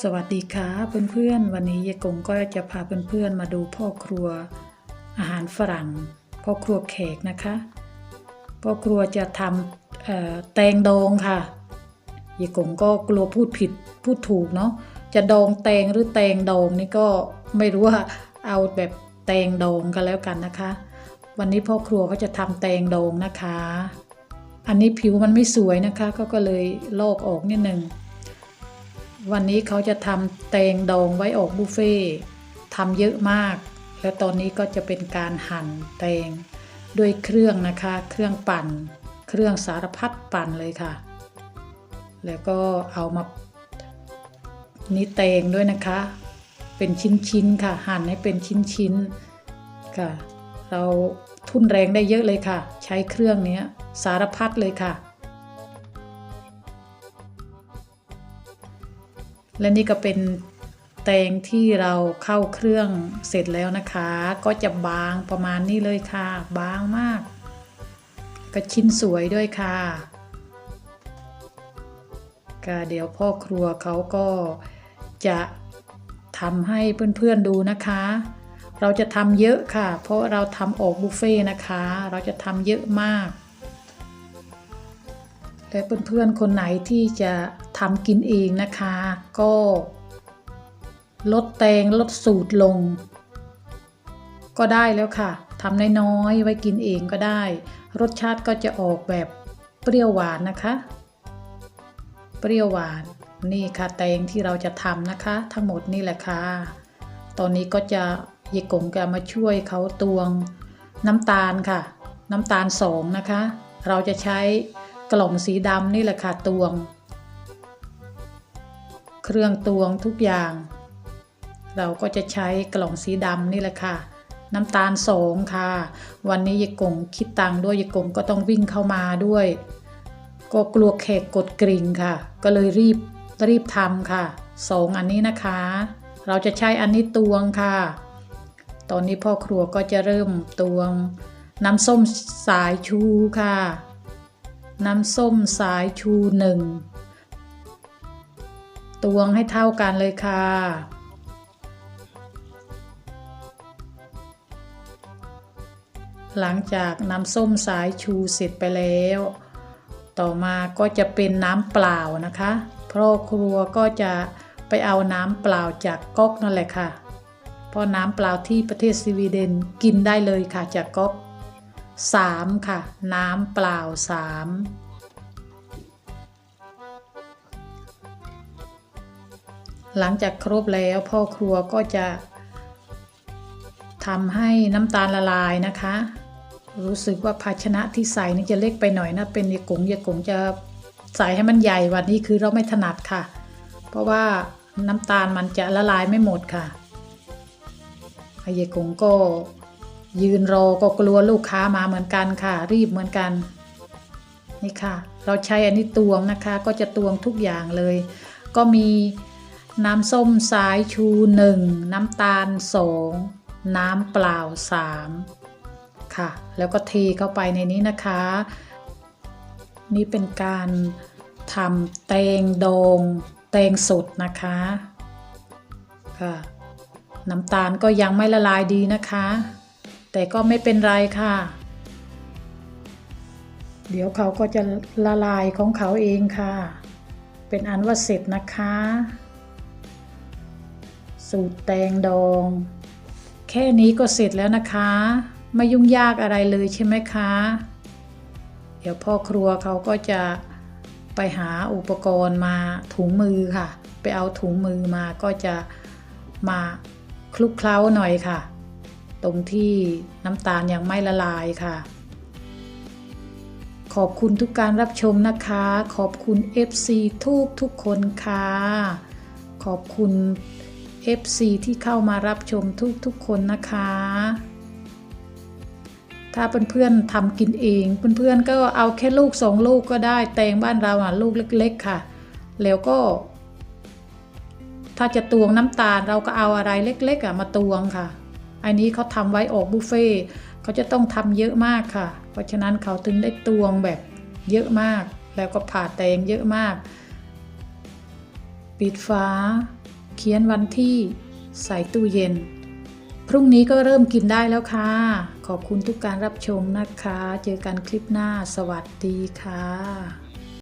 สวัสดีค่ะเพื่อนๆ วันนี้ยายกงก็จะพาเพื่อนๆมาดูพ่อครัว อาหารฝรั่ง พ่อครัวแขกนะคะ พ่อครัวจะทำแตงดองค่ะยายกงก็กลัวพูดผิดพูดถูกเนาะจะดองแตงหรือแตงดองนี่ก็ไม่รู้ว่าเอาแบบแตงดองกันแล้วกันนะคะ วันนี้พ่อครัวก็จะทำแตงดองนะคะ อันนี้ผิวมันไม่สวยนะคะ ก็ก็เลยลอกออกนิดนึง วันนี้เขาจะทำแตงดองไว้ออกบุฟเฟ่ทำเยอะมาก แล้วตอนนี้ก็จะเป็นการหั่นแตงด้วยเครื่องนะคะ เครื่องปั่น เครื่องสารพัดปั่นเลยค่ะ แล้วก็เอามานี่แตงด้วยนะคะ เป็นชิ้นๆค่ะ หั่นให้เป็นชิ้นๆค่ะ เราทุ่นแรงได้เยอะเลยค่ะ ใช้เครื่องนี้สารพัดเลยค่ะ และนี่ก็เป็นแตงที่เราเข้าเครื่องเสร็จแล้วนะคะ ก็จะบางประมาณนี้เลยค่ะ บางมาก ก็ชิ้นสวยด้วยค่ะก็เดี๋ยวพ่อครัวเขาก็จะทำให้เพื่อนๆดูนะคะ เราจะทำเยอะค่ะ เพราะเราทำออกบุฟเฟ่นะคะ เราจะทำเยอะมากและเพื่อนๆคนไหนที่จะ ทำกินเองนะคะ ก็ลดแตงลดสูตรลง ก็ได้แล้วค่ะทำน้อยๆไว้กินเองก็ได้ รสชาติก็จะออกแบบเปรี้ยวหวานนะคะ เปรี้ยวหวานนี่ค่ะแตงที่เราจะทำนะคะ ทั้งหมดนี่แหละค่ะ ตอนนี้ก็จะเยกงจะมาช่วยเขาตวงน้ำตาลค่ะ น้ำตาลสองนะคะ เราจะใช้กล่องสีดำนี่แหละค่ะตวง เครื่องตวงทุกอย่าง เราก็จะใช้กล่องสีดำนี่แหละค่ะ น้ำตาลสองค่ะ วันนี้ยายกงคิดตังด้วยยายกงก็ต้องวิ่งเข้ามาด้วย ก็กลัวแขกกดกริ่งค่ะ ก็เลยรีบรีบทำค่ะสองอันนี้นะคะ เราจะใช้อันนี้ตวงค่ะ ตอนนี้พ่อครัวก็จะเริ่มตวง น้ำส้มสายชูค่ะ น้ำส้มสายชูหนึ่ง ตวงให้เท่ากันเลยค่ะ หลังจากน้ำส้มสายชูเสร็จไปแล้ว ต่อมาก็จะเป็นน้ำเปล่านะคะเพราะครัวก็จะไปเอาน้ำเปล่าจากก๊อกนั่นแหละค่ะเพราะน้ำเปล่าที่ประเทศสวีเดนกินได้เลยค่ะจากก๊อก 3 ค่ะ น้ำเปล่า 3 หลังจากครบแล้วพ่อครัวก็จะทำให้น้ำตาลละลายนะคะ รู้สึกว่าภาชนะที่ใส่นี่จะเล็กไปหน่อยนะ เป็นยกงยกงจะใส่ให้มันใหญ่วันนี้คือเราไม่ถนัดค่ะ เพราะว่าน้ำตาลมันจะละลายไม่หมดค่ะไอ้ยกงก็ยืนรอก็กลัวลูกค้ามาเหมือนกันค่ะ รีบเหมือนกันนี่ค่ะ เราใช้อันนี้ตวงนะคะ ก็จะตวงทุกอย่างเลย ก็มี น้ำส้มสายชูหนึ่งน้ำตาลสองน้ำเปล่าสามค่ะ แล้วก็เทเข้าไปในนี้นะคะ นี่เป็นการทำแตงโดงแตงสดนะคะค่ะน้ำตาลก็ยังไม่ละลายดีนะคะ แต่ก็ไม่เป็นไรค่ะ เดี๋ยวเขาก็จะละลายของเขาเองค่ะ เป็นอันว่าเสร็จนะคะ สูตรแตงดอง แค่นี้ก็เสร็จแล้วนะคะ ไม่ยุ่งยากอะไรเลยใช่ไหมคะ เดี๋ยวพ่อครัวเขาก็จะไปหาอุปกรณ์มาถุงมือค่ะ ไปเอาถุงมือมาก็จะมาคลุกเคล้าหน่อยค่ะ ตรงที่น้ำตาลยังไม่ละลายค่ะ ขอบคุณทุกการรับชมนะคะ ขอบคุณ FC ทุกทุกคนค่ะ ขอบคุณ FC ที่เข้ามารับชมทุกทุกคนนะคะ ถ้าเพื่อนๆทำกินเอง เพื่อนๆก็เอาแค่ลูกสองลูกก็ได้ แตงบ้านเราอะลูกเล็ก ๆ ค่ะ แล้วก็ ถ้าจะตวงน้ำตาลเราก็เอาอะไรเล็ก ๆอะมาตวงค่ะ อันนี้เขาทำไว้ออกบุฟเฟ่เขาจะต้องทำเยอะมากค่ะ เพราะฉะนั้นเขาถึงได้ตวงแบบเยอะมาก แล้วก็ผ่าแตงเยอะมาก ปิดฝา เขียนวันที่ใส่ตู้เย็น พรุ่งนี้ก็เริ่มกินได้แล้วค่ะ ขอบคุณทุกการรับชมนะคะ เจอกันคลิปหน้า สวัสดีค่ะ